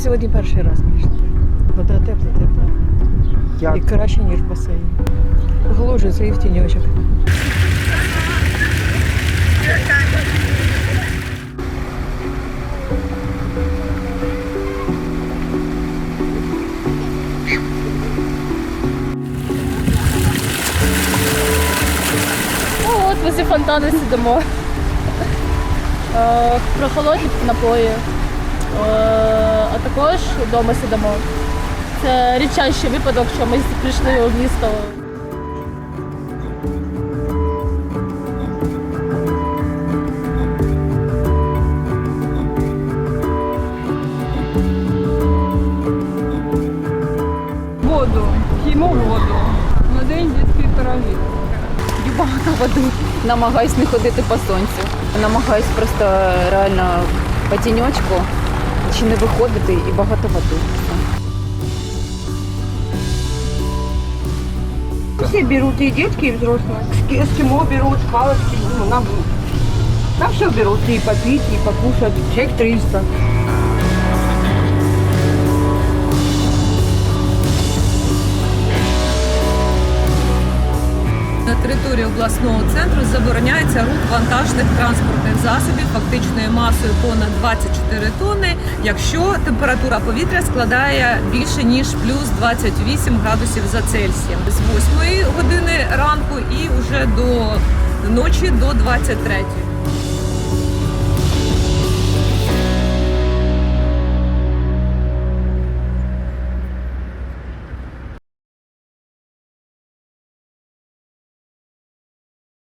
сьогодні перший раз прийшла. Вода тепла, тепла. Як? І краще, ніж в басейні. Глужиться і в тіньочок. Ну, от возле фонтану сидимо. Е, Прохолодні напої. Е, А також вдома сидимо. Це рідчайший випадок, що ми прийшли у місто. Воду, п'ємо воду. На день дітські пироги. П'ю багато води. Намагаюсь не ходити по сонцю. Намагаюсь просто реально по тіньочку чи не виходити і багато води. Все берут, и детки, и взрослые. Эски- Эскимо берут, палочки, ну, нам, нам все берут, и попить, и покушать. Человек 300. Території обласного центру забороняється рух вантажних транспортних засобів фактичною масою понад 24 тонни, якщо температура повітря складає більше ніж плюс 28 градусів за Цельсієм з 8 години ранку і вже до ночі до 23.